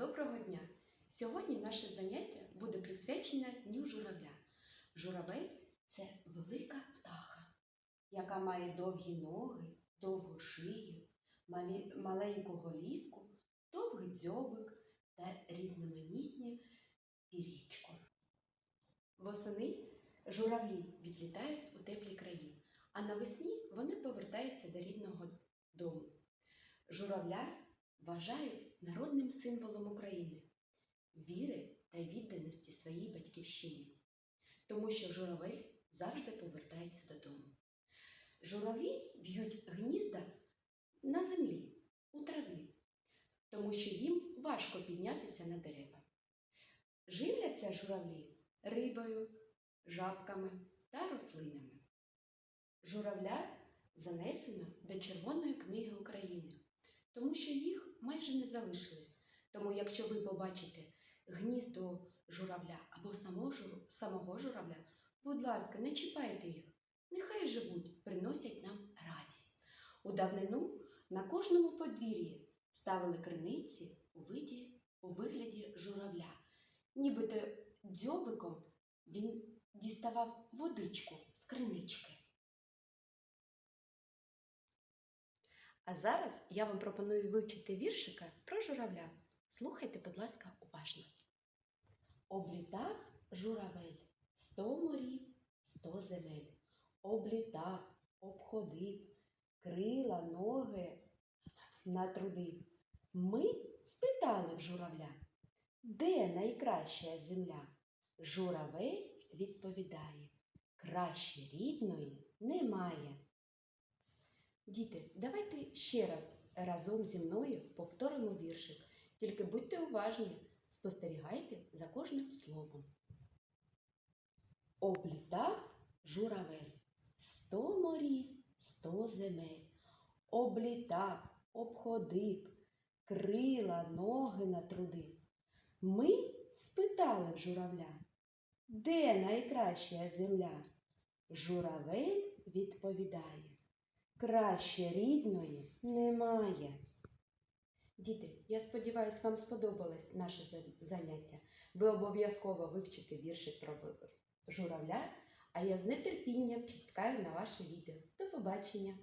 Доброго дня! Сьогодні наше заняття буде присвячене Дню журавля. Журавель це велика птаха, яка має довгі ноги, довгу шию, маленьку голівку, довгий дзьобик та різноманітні пір'ячко. Восени журавлі відлітають у теплі краї, а навесні вони повертаються до рідного дому. Журавля вважають народним символом України, віри та відданості своїй батьківщині, тому що журавель завжди повертається додому. Журавлі в'ють гнізда на землі, у траві, тому що їм важко піднятися на дерева. Живляться журавлі рибою, жабками та рослинами. Журавля занесено до Червоної книги України тому що їх майже не залишилось. Тому, якщо ви побачите гніздо журавля або самого, журавля, будь ласка, не чіпайте їх. Нехай живуть, приносять нам радість. У давнину на кожному подвір'ї ставили криниці у, виді, у вигляді журавля. Нібито дзьобиком він діставав водичку з кринички. А зараз я вам пропоную вивчити віршика про журавля. Слухайте, будь ласка, уважно. Облітав журавель сто морів, сто земель. Облітав, обходив, крила, ноги натрудив. Ми спитали в журавля, де найкраща земля? Журавель відповідає, краще рідної немає. Діти, давайте ще раз разом зі мною повторимо віршик. Тільки будьте уважні, спостерігайте за кожним словом. Облітав журавель сто морів, сто земель. Облітав, обходив, крила, ноги натрудив. Ми спитали в журавля, де найкраща земля? Журавель відповідає. Краще рідної немає. Діти, я сподіваюся, вам сподобалось наше заняття. Ви обов'язково вивчите віршик про журавля, а я з нетерпінням чекаю на ваше відео. До побачення!